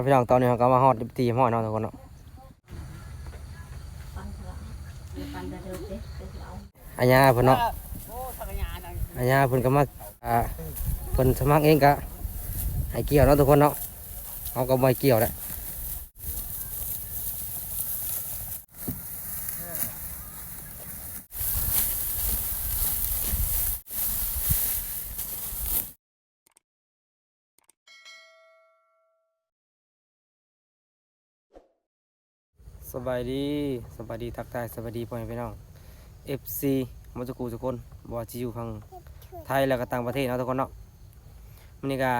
นาะพี่น้องตอนนี้เราก็มาฮอดตีหม้อเนาะทุกคนเนาะอัญญาเพิ่นเนาะอัญญาเพิ่นก็มาอ่าเพิ่นสมัครเองก็ให้เกี่ยวเนาะทุกคนเนาะเขาก็บ่เกี่ยวแหละ สบายดีสบายดีทักทายสบายดีพ่อแม่พี่น้อง FC หมาจากกูทุกคนบ่ว่าจะอยู่ฝั่งไทยแล้วก็ต่างประเทศเนาะทุกคนเนาะมันนี่ก็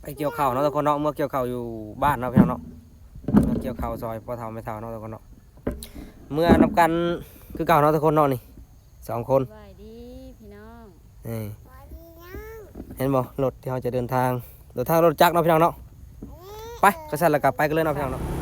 ไปเกี่ยวข้าวเนาะทุกคนเนาะเมื่อเกี่ยวข้าวอยู่บ้านเนาะพี่น้องเนาะเมื่อเกี่ยวข้าวซอยพ่อเฒ่าแม่เฒ่าเนาะทุกคนเนาะเมื่อนับกันคือเก่าเนาะทุกคนเนาะนี่สองคนสบายดีพี่น้องนี่เห็นบ่รถที่เราจะเดินทางเดินทางรถจักรเนาะพี่น้องเนาะไปก็สั่นแล้วกลับไปกันเลยเนาะพี่น้องเนาะ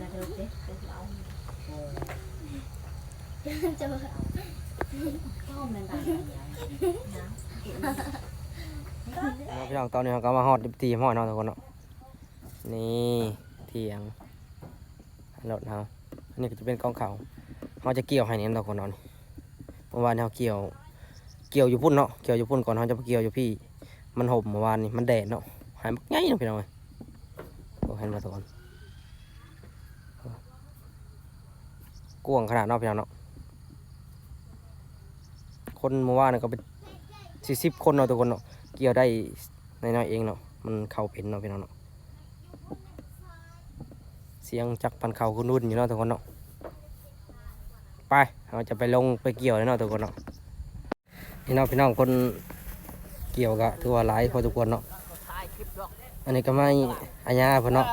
ปันจะเดินเด็กเด็กเราจะเข้ามันต่างกันะเนาพี่น้องตอนนี้เราก็มาฮอดตีหม้อเนาะทุกคนเนาะนี่เถียงรถเฮาอันนี้ก็จะเป็นกองเขาเขาจะเกี่ยวให้เนี่ยทุกคนเนาะนี่เมื่อวานเขาเกี่ยว เกี่ยวอยู่พุ่นเนาะเกี่ยวอยู่พุ่นก่อนเขาจะไปเกี่ยวอยู่พี่ มันห่มเมื่อวานนี่มันแดดเนาะหายมักง่ายเนาะพี่น้องเอ้ยโอ้เห็นมาทุกคน กวงขนาดนาะพี่น้องเนาะคนเมื่อวานนี่ก็เป็นสี่สิบคนเนาะทุกคนเนาะเกี่ยวได้น้อยๆเองเนาะมันเข่าเป็นเนาะพี่น้องเนาะเสียงจักพันเข่าคุณรุ่นอยู่เนาะทุกคนเนาะไปเราจะไปลงไปเกี่ยวเลยเนาะทุกคนเนาะนี่เนาะพี่น้องคนเกี่ยวกะถือว่าหลายพอทุกคนเนาะอันนี้ก็ไม่อาญาเพิ่นเนาะ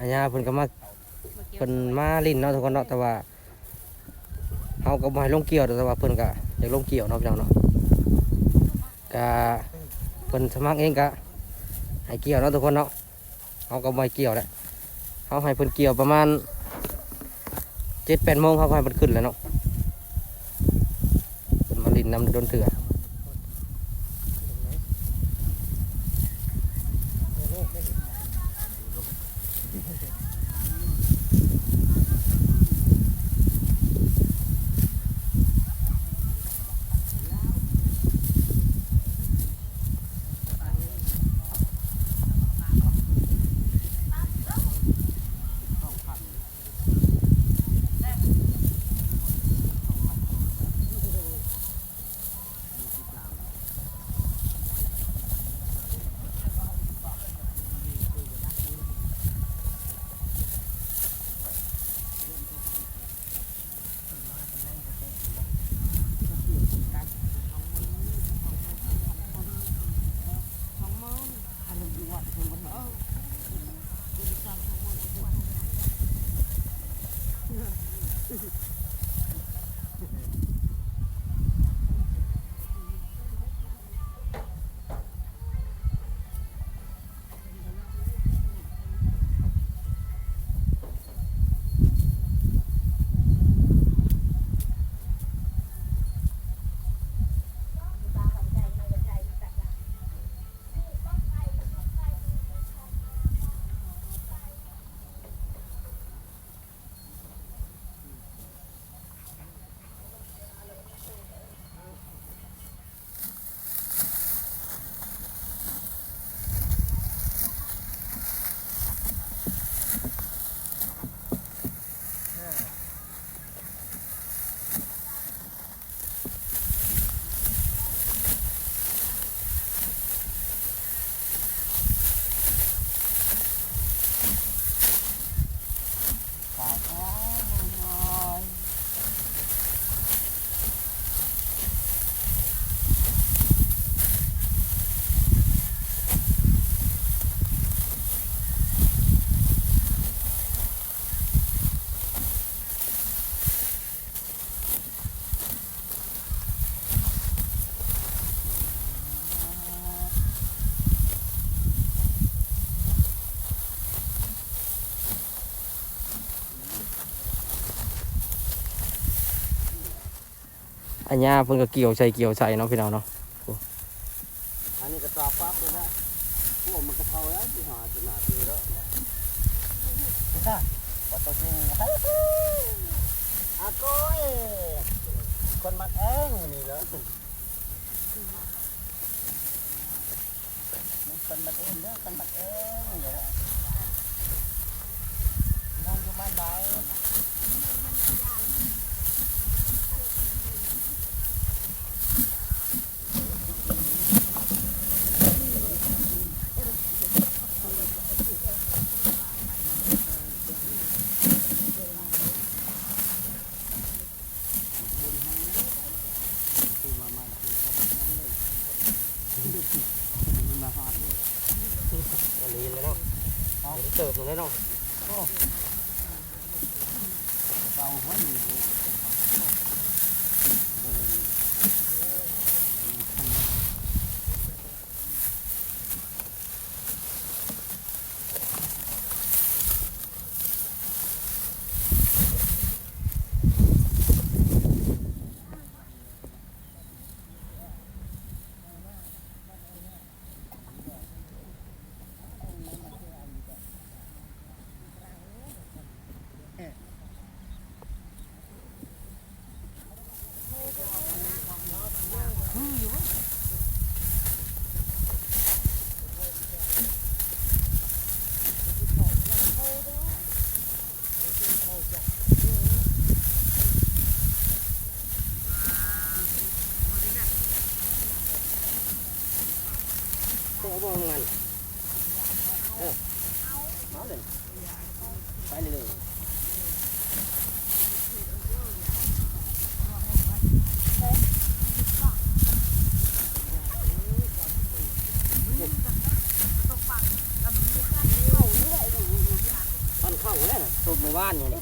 อาญาเพิ่นก็มา พิ่นมาลิ้นเนาะทุกคนเนาะแต่ว่าเฮาก็บ่ให้ลงเกี่ยวแต่ว่าเพิ่นก็อยากลงเกี่ยวเนาะพี่น้องเนาะก็เพิ่นสมัครเองก็ให้เกี่ยวเนาะทุกคนเนาะเฮาก็บ่ให้เกี่ยวแหละเฮาให้เพิ่นเกี่ยวประมาณ7-8โมงเฮาก็ให้เพิ่นขึ้นแล้วเนาะมาลินนำโดนเถื่อ อันนี้เพิ่นก็เกี่ยวใส่เกี่ยวใส่เนาะพี่น้องเนาะอันนี้ก็ตอบปั๊บเลยนะพวกมันกระเพราแล้วที่หาขนาดนี้แล้วปัตตานีอาก้อยคนมักเองนี่เหรอคนมักเองเด้อคนมักเองเหรอน้องอยู่บ้านใด อันนี้เลยเนาะ เติบเลยเนาะ เป่าหัวหนึ่ง ตัวบ่งานเออเอาเลยไปเลยพันเข้าแล้วนะตุ่มหมู่บ้านอยู่นี่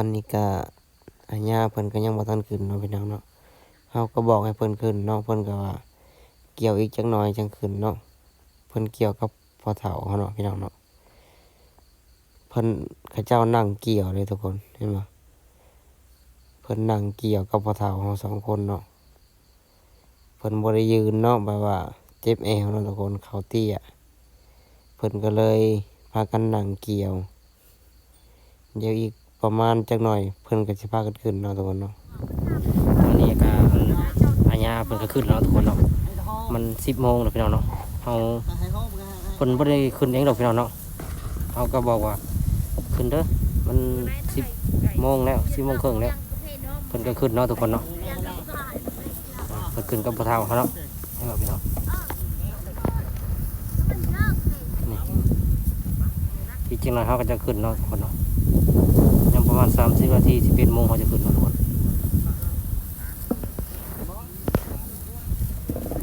อนนี้ก็อาญาเพิ่นก็ยังบ่ทันขึ้นเนาะพี่น้องเนาะเฮาก็บอกให้เพิ่นขึ้นเนาะเพิ่นก็ว่าเกี่ยวอีกจักหน่อยจังขึ้นเนาะเพิ่นเกี่ยวกับพ่อเฒ่าเขาเนาะพี่น้องเนาะเพิ่นเขาเจ้านั่งเกี่ยวเลยทุกคนเห็นบ่เพิ่นนั่งเกี่ยวกับพ่อเฒ่าเฮาสองคนเนาะเพิ่นบ่ได้ยืนเนาะแบบว่าเจ็บแอวเนาะทุกคนเขาเตี้ยเพิ่นก็เลยพากันนั่งเกี่ยวเดี๋ยวอีก ประมาณจักหน่อยเพิ่นก็สิพากันขึ้นเนาะทุกคนเนาะตอนนี้ก็อาญาเพิ่นก็ขึ้นเนาะทุกคนเนาะมัน10โมงแล้วพี่น้องเนาะเฮาเพิ่นบ่ได้ขึ้นเองดอกพี่น้องเนาะเฮาก็บอกว่าขึ้นเด้อมัน10โมงแล้ว10โมงครึ่งแล้วเพิ่นก็ขึ้นเนาะทุกคนเนาะเพิ่นขึ้นกับพ่อเฒ่าเขาเนาะให้เราพี่น้องที่จริงแล้วเฮาก็จะขึ้นเนาะทุกคนเนาะ มาณสามสิบนาทีสิบเอ็ดโมงเขาจะขึ้นมาทุกคน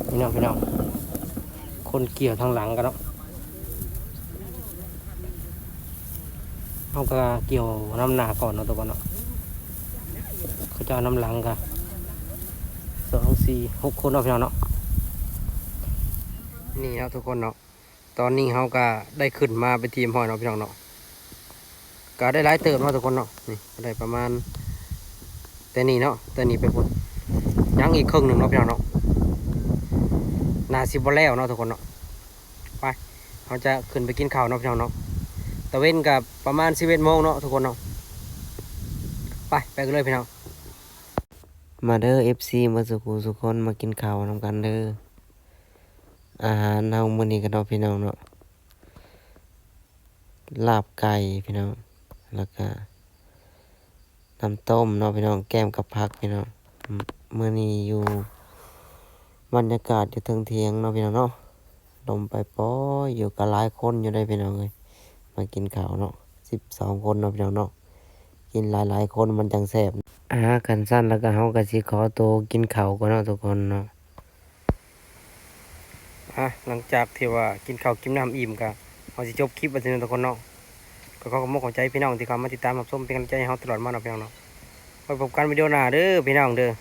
นี่เนาะพี่น้องคนเกี่ยวทางหลังกันเนาะเขาก็เกี่ยวน้ำหนาก่อนเนาะทุกคนเนาะเขาจะเอาน้ำหลังกันสองสี่หกคนเนาะพี่น้องเนาะนี่ครับทุกคนเนาะตอนนี้เขาก็ได้ขึ้นมาเป็นทีมหอยเนาะพี่น้องเนาะ ก็ได้หลายเติมเนาะทุกคนเนาะนี่ได้ประมาณแต่นี่เนาะแต่นี่ไปพุ่นยังอีกครึ่งหนึ่งเนาะพี่น้องเนาะนาสิบแล้วเนาะทุกคนเนาะไปเราจะขึ้นไปกินข้าวเนาะพี่น้องเนาะตะเวนกับประมาณสิบเอ็ดโมงเนาะทุกคนเนาะไปไปกันเลยพี่น้องมาเด้อ FC มาสุขุสุคนมากินข้าวนำกันเด้ออาหารเฮามื้อนี้กันเนาะพี่น้องเนาะลาบไก่พี่น้อง แล้วก็น้ำต้มเนาะพี่น้องแก้มกับผักพี่น้องเมื่อนี้อยู่บรรยากาศอยู่เทิงเทียงเนาะพี่น้องเนาะลมไปป้ออยู่กับหลายคนอยู่ได้พี่น้องเลยมากินข้าวเนาะสิบสองคนเนาะพี่น้องเนาะกินหลายหลายคนมันจังแซ่บอากันสั้นแล้วก็เฮาก็สิขอตัวกินข้าวก่อนเนาะทุกคนเนาะอะหลังจากที่ว่ากินข้าวกินน้ำอิ่มก็เฮาสิจบคลิปไว้ที่นี่ทุกคนเนาะ ก็ขอขอบคุณขอบใจพี่น้องที่เข้ามาติดตามรับชมเป็นกำลังใจให้เราตลอดมาเนาะพี่น้องเนาะไว้พบกันวิดีโอหน้าเด้อพี่น้องเด้อ